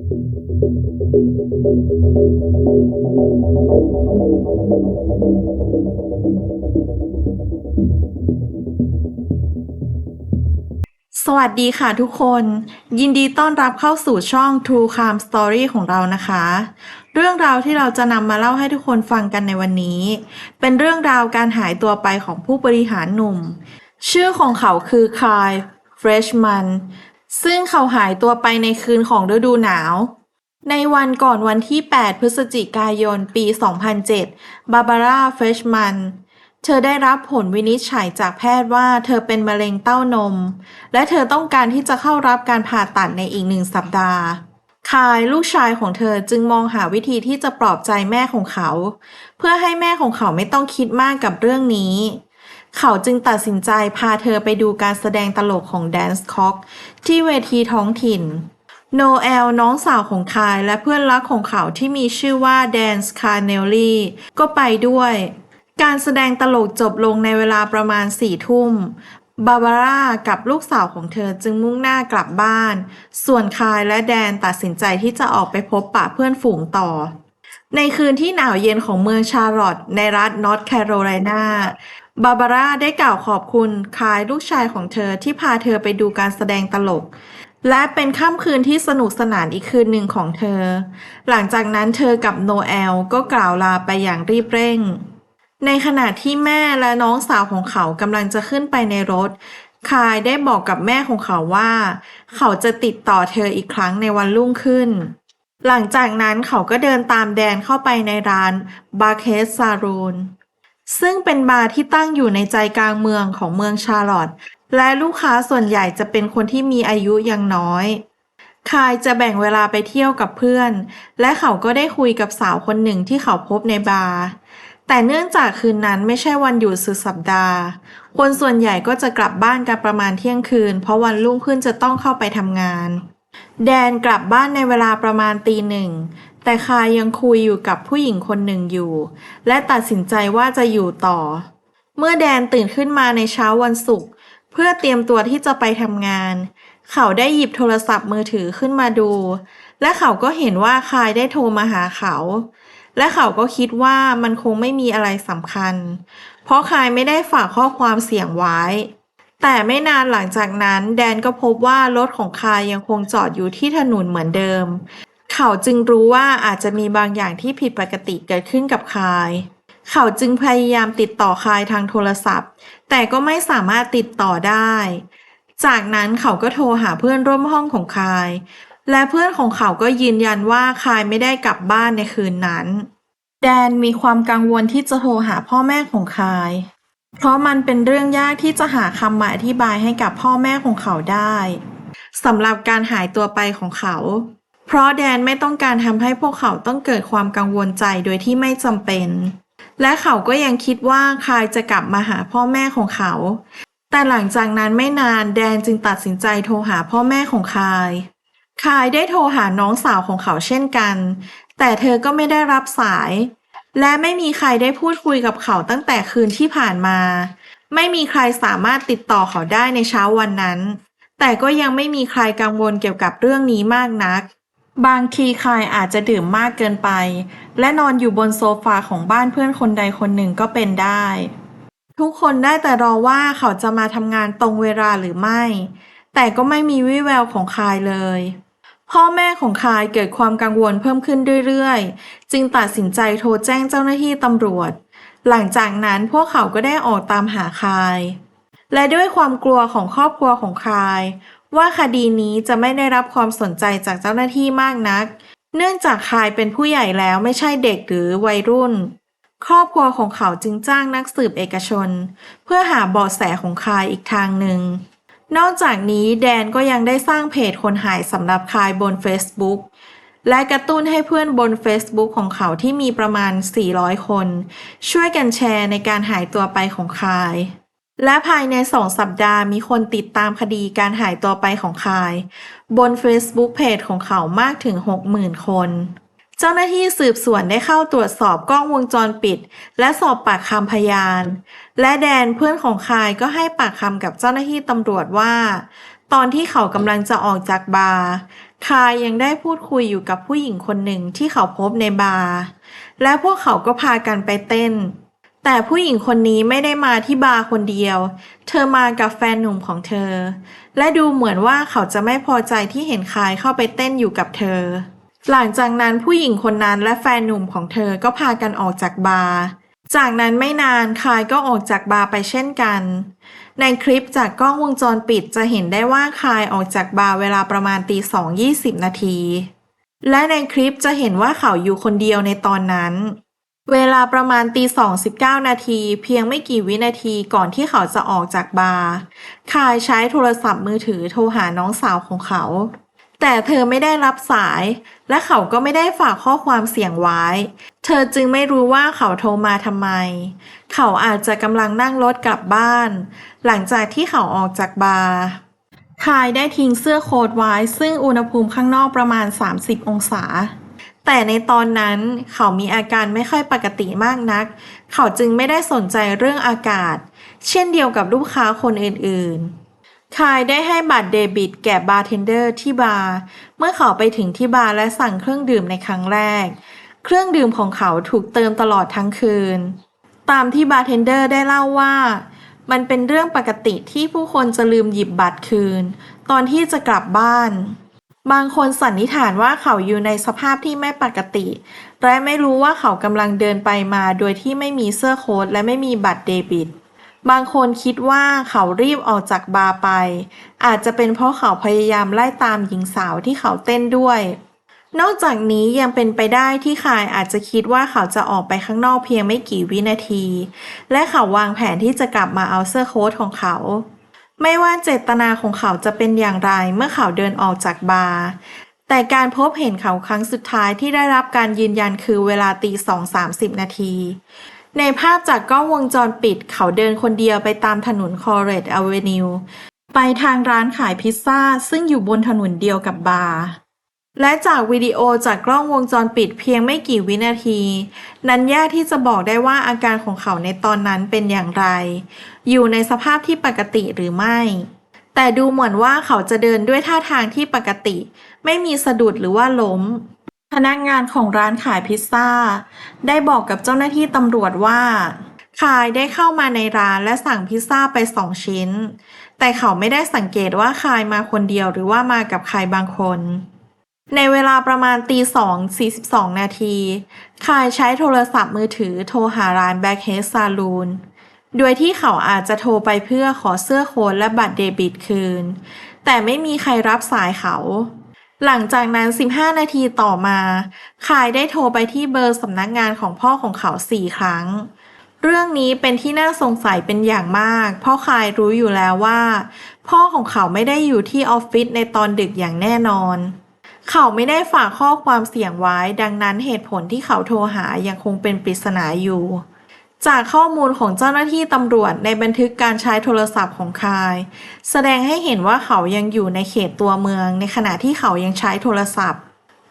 สวัสดีค่ะทุกคน ยินดีต้อนรับเข้าสู่ช่อง True Crime Story ของเรานะคะ เรื่องราวที่เราจะนำมาเล่าให้ทุกคนฟังกันในวันนี้ เป็นเรื่องราวการหายตัวไปของผู้บริหารหนุ่ม ชื่อของเขาคือคายเฟรชมัน ซึ่งเขาหายตัวไปในคืนของฤดูหนาว ในวันก่อนวันที่ 8 พฤศจิกายน ปี 2007 บาบาร่า เฟรชมัน เธอได้รับผลวินิจฉัยจากแพทย์ว่าเธอเป็นมะเร็งเต้านม และเธอต้องการที่จะเข้ารับการผ่าตัดในอีกหนึ่งสัปดาห์คายลูกชายของเธอจึงมองหาวิธีที่จะปลอบใจแม่ของเขา เพื่อให้แม่ของเขาไม่ต้องคิดมากกับเรื่องนี้ เขาจึงตัดสินใจพาเธอไปดูการแสดงตลกของแดนส์คอกที่เวทีท้องถิ่น โนเอลน้องสาวของคายและเพื่อนรักของเขาที่มีชื่อว่าแดนส์คาร์เนลลี่ก็ไปด้วย การแสดงตลกจบลงในเวลาประมาณสี่ทุ่มบาบาร่ากับลูกสาวของเธอจึงมุ่งหน้ากลับบ้าน ส่วนคายและแดนตัดสินใจที่จะออกไปพบปะเพื่อนฝูงต่อ ในคืนที่หนาวเย็นของเมืองชาร์ลอตต์ในรัฐนอร์ทแคโรไลนา บาบาร่าได้กล่าวขอบคุณคายลูกชายของเธอที่พาเธอไปดูการแสดงตลก และเป็นค่ำคืนที่สนุกสนานอีกคืนหนึ่งของเธอ หลังจากนั้นเธอกับโนเอลก็กล่าวลาไปอย่างรีบเร่ง ในขณะที่แม่และน้องสาวของเขากำลังจะขึ้นไปในรถ คายได้บอกกับแม่ของเขาว่า เขาจะติดต่อเธออีกครั้งในวันรุ่งขึ้น หลังจากนั้นเขาก็เดินตามแดนเข้าไปในร้านบาเคสซารูน ซึ่งเป็นบาร์ที่ตั้งอยู่ในใจกลางเมืองของเมืองชาร์ลอตต์และลูกค้าส่วนใหญ่จะเป็นคนที่มีอายุยังน้อย คายจะแบ่งเวลาไปเที่ยวกับเพื่อน และเขาก็ได้คุยกับสาวคนหนึ่งที่เขาพบในบาร์ แต่เนื่องจากคืนนั้นไม่ใช่วันหยุดสุดสัปดาห์ คนส่วนใหญ่ก็จะกลับบ้านกันประมาณเที่ยงคืน เพราะวันรุ่งขึ้นจะต้องเข้าไปทำงาน แดนกลับบ้านในเวลาประมาณตีหนึ่ง แต่คายยังคุยอยู่กับผู้หญิงคนหนึ่งอยู่ และตัดสินใจว่าจะอยู่ต่อ เมื่อแดนตื่นขึ้นมาในเช้าวันศุกร์เพื่อเตรียมตัวที่จะไปทำงาน เขาได้หยิบโทรศัพท์มือถือขึ้นมาดู และเขาก็เห็นว่าคายได้โทรมาหาเขา และเขาก็คิดว่ามันคงไม่มีอะไรสำคัญ เพราะคายไม่ได้ฝากข้อความเสียงไว้ แต่ไม่นานหลังจากนั้น แดนก็พบว่ารถของคายยังคงจอดอยู่ที่ถนนเหมือนเดิม เขาจึงรู้ว่าอาจจะมีบางอย่างที่ผิดปกติเกิดขึ้นกับคาย เขาจึงพยายามติดต่อคายทางโทรศัพท์ แต่ก็ไม่สามารถติดต่อได้ จากนั้นเขาก็โทรหาเพื่อนร่วมห้องของคาย และเพื่อนของเขาก็ยืนยันว่าคายไม่ได้กลับบ้านในคืนนั้น แดนมีความกังวลที่จะโทรหาพ่อแม่ของคาย เพราะมันเป็นเรื่องยากที่จะหาคำมาอธิบายให้กับพ่อแม่ของเขาได้สำหรับการหายตัวไปของเขา เพราะแดนไม่ต้องการทำให้พวกเขาต้องเกิดความกังวลใจโดยที่ไม่จำเป็น และเขาก็ยังคิดว่าคายจะกลับมาหาพ่อแม่ของเขา แต่หลังจากนั้นไม่นานแดนจึงตัดสินใจโทรหาพ่อแม่ของคายคายได้โทรหาน้องสาวของเขาเช่นกัน แต่เธอก็ไม่ได้รับสาย และไม่มีใครได้พูดคุยกับเขาตั้งแต่คืนที่ผ่านมา ไม่มีใครสามารถติดต่อเขาได้ในเช้าวันนั้น แต่ก็ยังไม่มีใครกังวลเกี่ยวกับเรื่องนี้มากนัก บางทีคายอาจจะดื่มมากเกินไป และนอนอยู่บนโซฟาของบ้านเพื่อนคนใดคนหนึ่งก็เป็นได้ ทุกคนได้แต่รอว่าเขาจะมาทำงานตรงเวลาหรือไม่ แต่ก็ไม่มีวี่แววของคายเลย พ่อแม่ของคายเกิดความกังวลเพิ่มขึ้นเรื่อยๆ จึงตัดสินใจโทรแจ้งเจ้าหน้าที่ตำรวจ หลังจากนั้นพวกเขาก็ได้ออกตามหาคาย และด้วยความกลัวของครอบครัวของคาย ว่าคดีนี้จะไม่ได้รับความสนใจจากเจ้าหน้าที่มากนัก เนื่องจากคายเป็นผู้ใหญ่แล้วไม่ใช่เด็กหรือวัยรุ่น ครอบครัวของเขาจึงจ้างนักสืบเอกชน เพื่อหาเบาะแสของคายอีกทางหนึ่ง นอกจากนี้แดนก็ยังได้สร้างเพจคนหายสำหรับคายบน Facebook และกระตุ้นให้เพื่อนบน Facebook ของเขาที่มีประมาณ 400 คน ช่วยกันแชร์ในการหายตัวไปของคาย และภายในสองสัปดาห์มีคนติดตามคดีการหายตัวไปของคาย บน Facebook เพจของเขามากถึง 60,000 คน เจ้าหน้าที่สืบสวนได้เข้าตรวจสอบกล้องวงจรปิด และสอบปากคำพยาน และแดนเพื่อนของคายก็ให้ปากคำกับเจ้าหน้าที่ตำรวจว่า ตอนที่เขากำลังจะออกจากบาร์คายยังได้พูดคุยอยู่กับผู้หญิงคนหนึ่งที่เขาพบในบาร์และพวกเขาก็พากันไปเต้น แต่ผู้หญิงคนนี้ไม่ได้มาที่บาร์คนเดียว เธอมากับแฟนหนุ่มของเธอ และดูเหมือนว่าเขาจะไม่พอใจที่เห็นคายเข้าไปเต้นอยู่กับเธอ หลังจากนั้นผู้หญิงคนนั้นและแฟนหนุ่มของเธอก็พากันออกจากบาร์ จากนั้นไม่นานคายก็ออกจากบาร์ไปเช่นกัน ในคลิปจากกล้องวงจรปิดจะเห็นได้ว่าคายออกจากบาร์เวลาประมาณตีสองยี่สิบนาที และในคลิปจะเห็นว่าเขาอยู่คนเดียวในตอนนั้น เวลาประมาณตีสองสิบเก้านาทีเพียงไม่กี่วินาทีก่อนที่เขาจะออกจากบาร์คายใช้โทรศัพท์มือถือโทรหาน้องสาวของเขา แต่เธอไม่ได้รับสาย และเขาก็ไม่ได้ฝากข้อความเสียงไว้ เธอจึงไม่รู้ว่าเขาโทรมาทำไม เขาอาจจะกำลังนั่งรถกลับบ้าน หลังจากที่เขาออกจากบาร์คายได้ทิ้งเสื้อโค้ทไว้ซึ่งอุณหภูมิข้างนอกประมาณ 30 องศา แต่ในตอนนั้นเขามีอาการไม่ค่อยปกติมากนัก เขาจึงไม่ได้สนใจเรื่องอากาศ เช่นเดียวกับลูกค้าคนอื่นๆ คายได้ให้บัตรเดบิตแก่บาร์เทนเดอร์ที่บาร์ เมื่อเขาไปถึงที่บาร์และสั่งเครื่องดื่มในครั้งแรก เครื่องดื่มของเขาถูกเติมตลอดทั้งคืน ตามที่บาร์เทนเดอร์ได้เล่าว่า มันเป็นเรื่องปกติที่ผู้คนจะลืมหยิบบัตรคืน ตอนที่จะกลับบ้าน บางคนสันนิษฐานว่าเขาอยู่ในสภาพที่ไม่ปกติ และไม่รู้ว่าเขากำลังเดินไปมาโดยที่ไม่มีเสื้อโค้ทและไม่มีบัตรเดบิต บางคนคิดว่าเขารีบออกจากบาร์ไป อาจจะเป็นเพราะเขาพยายามไล่ตามหญิงสาวที่เขาเต้นด้วย นอกจากนี้ยังเป็นไปได้ที่คายอาจจะคิดว่าเขาจะออกไปข้างนอกเพียงไม่กี่วินาที และเขาวางแผนที่จะกลับมาเอาเสื้อโค้ทของเขา ไม่ว่าเจตนาของเขาจะเป็นอย่างไรเมื่อเขาเดินออกจากบาร์แต่การพบเห็นเขาครั้งสุดท้ายที่ได้รับการยืนยันคือเวลาตีสองสามสิบนาที ในภาพจากกล้องวงจรปิดเขาเดินคนเดียวไปตามถนนคอร์เรตอเวนิวไปทางร้านขายพิซซ่าซึ่งอยู่บนถนนเดียวกับบาร์ และจากวิดีโอจากกล้องวงจรปิดเพียงไม่กี่วินาที นั้นยากที่จะบอกได้ว่าอาการของเขาในตอนนั้นเป็นอย่างไร อยู่ในสภาพที่ปกติหรือไม่ แต่ดูเหมือนว่าเขาจะเดินด้วยท่าทางที่ปกติ ไม่มีสะดุดหรือว่าล้ม พนักงานของร้านขายพิซซ่า ได้บอกกับเจ้าหน้าที่ตำรวจว่าคายได้เข้ามาในร้านและสั่งพิซซ่าไปสองชิ้น แต่เขาไม่ได้สังเกตว่าคายมาคนเดียวหรือว่ามากับใครบางคน ในเวลาประมาณตีสอง สี่สิบสอง นาที คายใช้โทรศัพท์มือถือโทรหาร้าน Backhead Saloon โดยที่เขาอาจจะโทรไปเพื่อขอเสื้อโค้ทและบัตรเดบิตคืน แต่ไม่มีใครรับสายเขา หลังจากนั้น 15 นาทีต่อมา คายได้โทรไปที่เบอร์สำนักงานของพ่อของเขาสี่ครั้ง เรื่องนี้เป็นที่น่าสงสัยเป็นอย่างมาก เพราะคายรู้อยู่แล้วว่า พ่อของเขาไม่ได้อยู่ที่ออฟฟิศในตอนดึกอย่างแน่นอน เขาไม่ได้ฝากข้อความเสียงไว้ ดังนั้นเหตุผลที่เขาโทรหายังคงเป็นปริศนาอยู่ จากข้อมูลของเจ้าหน้าที่ตำรวจในบันทึกการใช้โทรศัพท์ของคาย แสดงให้เห็นว่าเขายังอยู่ในเขตตัวเมือง ในขณะที่เขายังใช้โทรศัพท์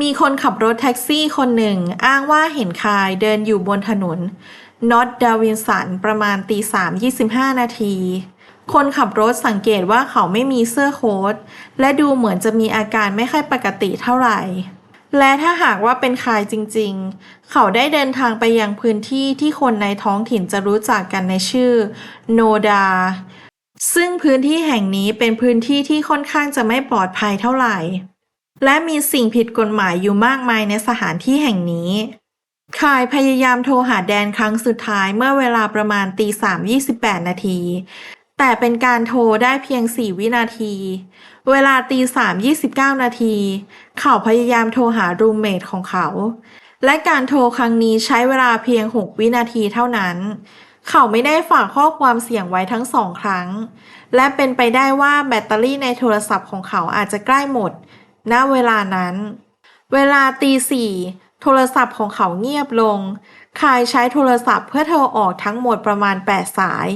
มีคนขับรถแท็กซี่คนหนึ่ง อ้างว่าเห็นคายเดินอยู่บนถนน นอตดาวินสันประมาณตีสามยี่สิบห้านาที คนขับรถสังเกตว่าเขาไม่มีเสื้อโค้ทและดูเหมือนจะมีอาการไม่ค่อยปกติเท่าไหร่ และถ้าหากว่าเป็นคายจริงๆ เขาได้เดินทางไปยังพื้นที่ที่คนในท้องถิ่นจะรู้จักกันในชื่อโนดาซึ่งพื้นที่แห่งนี้เป็นพื้นที่ที่ค่อนข้างจะไม่ปลอดภัยเท่าไหร่ และมีสิ่งผิดกฎหมายอยู่มากมายในสถานที่แห่งนี้ คายพยายามโทรหาแดนครั้งสุดท้ายเมื่อเวลาประมาณตีสามยี่สิบแปดนาที แต่เป็นการโทรได้เพียงสี่วินาที เวลาตีสามยี่สิบเก้านาที เขาพยายามโทรหารูมเมทของเขา และการโทรครั้งนี้ใช้เวลาเพียงหกวินาทีเท่านั้น เขาไม่ได้ฝากข้อความเสียงไว้ทั้งสองครั้ง และเป็นไปได้ว่าแบตเตอรี่ในโทรศัพท์ของเขาอาจจะใกล้หมด ณ เวลานั้น เวลาตีสี่ โทรศัพท์ของเขาเงียบลง คายใช้โทรศัพท์เพื่อโทรออกทั้งหมดประมาณ 8 สาย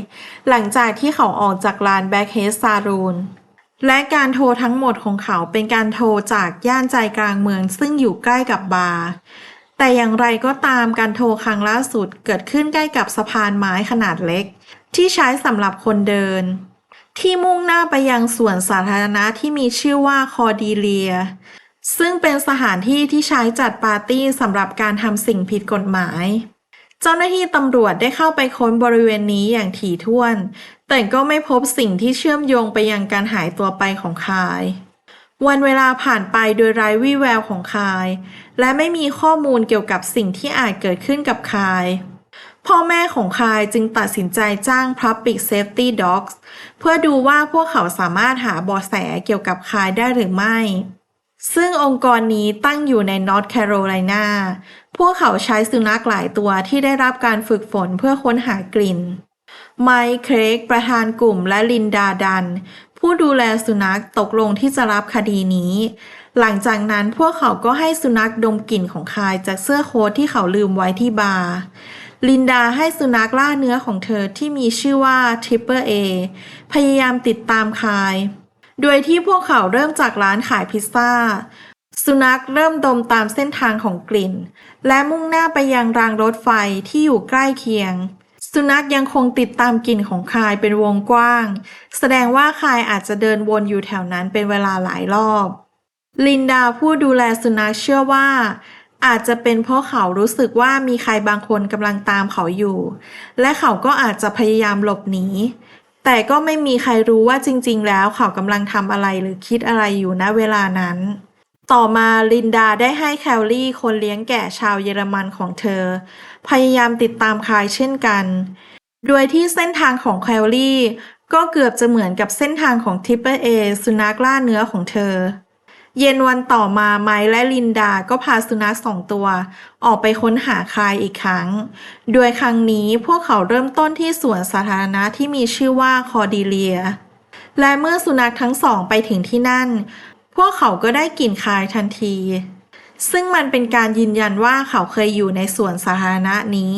หลังจากที่เขาออกจากร้าน Backhead Saloon และการโทรทั้งหมดของเขาเป็นการโทรจากย่านใจกลางเมืองซึ่งอยู่ใกล้กับบาร์ แต่อย่างไรก็ตามการโทรครั้งล่าสุดเกิดขึ้นใกล้กับสะพานไม้ขนาดเล็ก ที่ใช้สำหรับคนเดิน ที่มุ่งหน้าไปยังสวนสาธารณะที่มีชื่อว่าคอดีเลีย ซึ่งเป็นสถานที่ที่ใช้จัดปาร์ตี้สำหรับการทำสิ่งผิดกฎหมาย เจ้าหน้าที่ตำรวจได้เข้าไปค้นบริเวณนี้อย่างถี่ถ้วน แต่ก็ไม่พบสิ่งที่เชื่อมโยงไปยังการหายตัวไปของคาย วันเวลาผ่านไปโดยไร้วี่แววของคาย และไม่มีข้อมูลเกี่ยวกับสิ่งที่อาจเกิดขึ้นกับคายพ่อแม่ของคายจึงตัดสินใจจ้าง Public Safety Dogs เพื่อดูว่าพวกเขาสามารถหาเบาะแสเกี่ยวกับคายได้หรือไม่ ซึ่งองค์กรนี้ตั้งอยู่ในนอร์ทแคโรไลนาพวกเขาใช้สุนัขหลายตัวที่ได้รับการฝึกฝนเพื่อค้นหากลิ่น ไมค์เครกประธานกลุ่มและลินดาดัน ผู้ดูแลสุนัขตกลงที่จะรับคดีนี้ หลังจากนั้นพวกเขาก็ให้สุนัขดมกลิ่นของคายจากเสื้อโค้ทที่เขาลืมไว้ที่บาร์ลินดาให้สุนัขล่าเนื้อของเธอที่มีชื่อว่า Triple A พยายามติดตามคาย โดยที่พวกเขาเริ่มจากร้านขายพิซซ่า สุนัขเริ่มดมตามเส้นทางของกลิ่น และมุ่งหน้าไปยังรางรถไฟที่อยู่ใกล้เคียง สุนัขยังคงติดตามกลิ่นของคายเป็นวงกว้าง แสดงว่าคายอาจจะเดินวนอยู่แถวนั้นเป็นเวลาหลายรอบ ลินดาผู้ดูแลสุนัขเชื่อว่าอาจจะเป็นเพราะเขารู้สึกว่ามีใครบางคนกำลังตามเขาอยู่ และเขาก็อาจจะพยายามหลบหนี แต่ก็ไม่มีใครรู้ว่าจริง ๆ แล้วเขากำลังทำอะไรหรือคิดอะไรอยู่ณเวลานั้น ต่อมาลินดาได้ให้แคลลี่คนเลี้ยงแกะชาวเยอรมันของเธอ พยายามติดตามคายเช่นกัน โดยที่เส้นทางของแคลลี่ก็เกือบจะเหมือนกับเส้นทางของทิปเปอร์เอสุนัขล่าเนื้อของเธอ เย็นวันต่อมาไมค์และลินดาก็พาสุนัขสองตัว ออกไปค้นหาคายอีกครั้ง โดยครั้งนี้พวกเขาเริ่มต้นที่สวนสาธารณะที่มีชื่อว่าคอดิเลีย และเมื่อสุนัขทั้งสองไปถึงที่นั่น พวกเขาก็ได้กลิ่นคายทันที ซึ่งมันเป็นการยืนยันว่าเขาเคยอยู่ในสวนสาธารณะนี้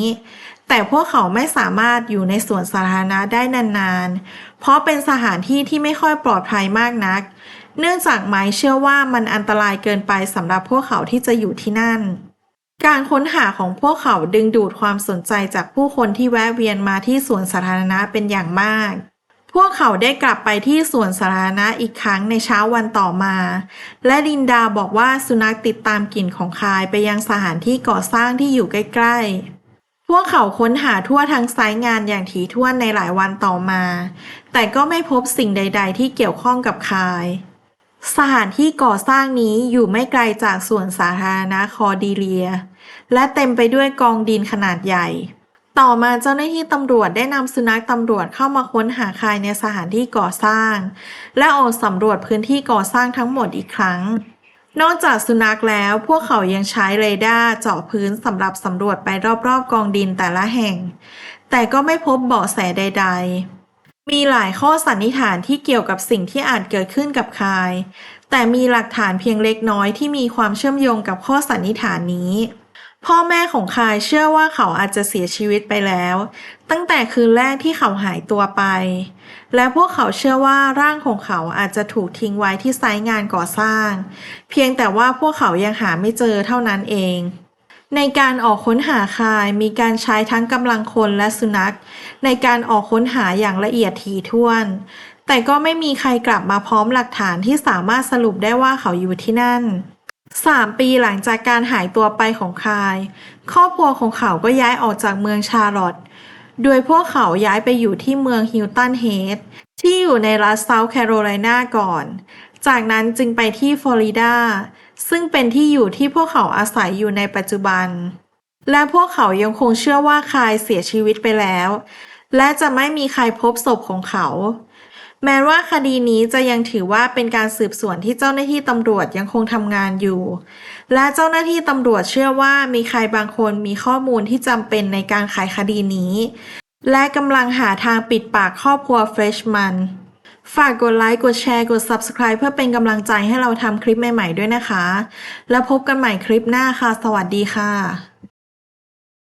แต่พวกเขาไม่สามารถอยู่ในสวนสาธารณะได้นานๆ เพราะเป็นสถานที่ที่ไม่ค่อยปลอดภัยมากนัก เนื่องจากไม้เชื่อว่ามันอันตรายเกินไปสำหรับพวกเขาที่จะอยู่ที่นั่น การค้นหาของพวกเขาดึงดูดความสนใจจากผู้คนที่แวะเวียนมาที่สวนสาธารณะเป็นอย่างมากพวกเขาได้กลับไปที่สวนสาธารณะอีกครั้งในเช้าวันต่อมา และลินดาบอกว่าสุนัขติดตามกลิ่นของคายไปยังสถานที่ก่อสร้างที่อยู่ใกล้ๆ พวกเขาค้นหาทั่วทั้งไซต์งานอย่างถี่ถ้วนในหลายวันต่อมา แต่ก็ไม่พบสิ่งใด ๆ ที่เกี่ยวข้องกับคาย สถานที่ก่อสร้างนี้อยู่ไม่ไกลจากสวนสาธารณะคอดิเลีย และเต็มไปด้วยกองดินขนาดใหญ่ ต่อมาเจ้าหน้าที่ตำรวจได้นำสุนัขตำรวจเข้ามาค้นหาคายในสถานที่ก่อสร้าง และออกสำรวจพื้นที่ก่อสร้างทั้งหมดอีกครั้ง นอกจากสุนัขแล้วพวกเขายังใช้เรดาร์เจาะพื้นสำหรับสำรวจไปรอบๆกองดินแต่ละแห่ง แต่ก็ไม่พบเบาะแสใด ๆ มีหลายข้อสันนิษฐานที่เกี่ยวกับสิ่งที่อาจเกิดขึ้นกับคาย แต่มีหลักฐานเพียงเล็กน้อยที่มีความเชื่อมโยงกับข้อสันนิษฐานนี้ พ่อแม่ของคายเชื่อว่าเขาอาจจะเสียชีวิตไปแล้ว ตั้งแต่คืนแรกที่เขาหายตัวไป และพวกเขาเชื่อว่าร่างของเขาอาจจะถูกทิ้งไว้ที่ไซต์งานก่อสร้าง เพียงแต่ว่าพวกเขายังหาไม่เจอเท่านั้นเอง ในการออกค้นหาคายมีการใช้ทั้งกำลังคนและสุนัข ในการออกค้นหาอย่างละเอียดถี่ถ้วน แต่ก็ไม่มีใครกลับมาพร้อมหลักฐานที่สามารถสรุปได้ว่าเขาอยู่ที่นั่นสามปีหลังจากการหายตัวไปของคาย ครอบครัวของเขาก็ย้ายออกจากเมืองชาร์ลอตต์โดยพวกเขาย้ายไปอยู่ที่เมืองฮิลตันเฮดที่อยู่ในรัฐเซาท์แคโรไลนาก่อน จากนั้นจึงไปที่ฟลอริดา ซึ่งเป็นที่อยู่ที่พวกเขาอาศัยอยู่ในปัจจุบัน และพวกเขายังคงเชื่อว่าคายเสียชีวิตไปแล้ว และจะไม่มีใครพบศพของเขา แม้ว่าคดีนี้จะยังถือว่าเป็นการสืบสวนที่เจ้าหน้าที่ตำรวจยังคงทำงานอยู่ และเจ้าหน้าที่ตำรวจเชื่อว่ามีใครบางคนมีข้อมูลที่จำเป็นในการไขคดีนี้ และกำลังหาทางปิดปากครอบครัวเฟรชมัน ฝากกดไลค์ กดแชร์ กด Subscribe เพื่อเป็นกำลังใจให้เราทำคลิปใหม่ ๆ ด้วยนะคะ แล้วพบกันใหม่คลิปหน้าค่ะ สวัสดีค่ะ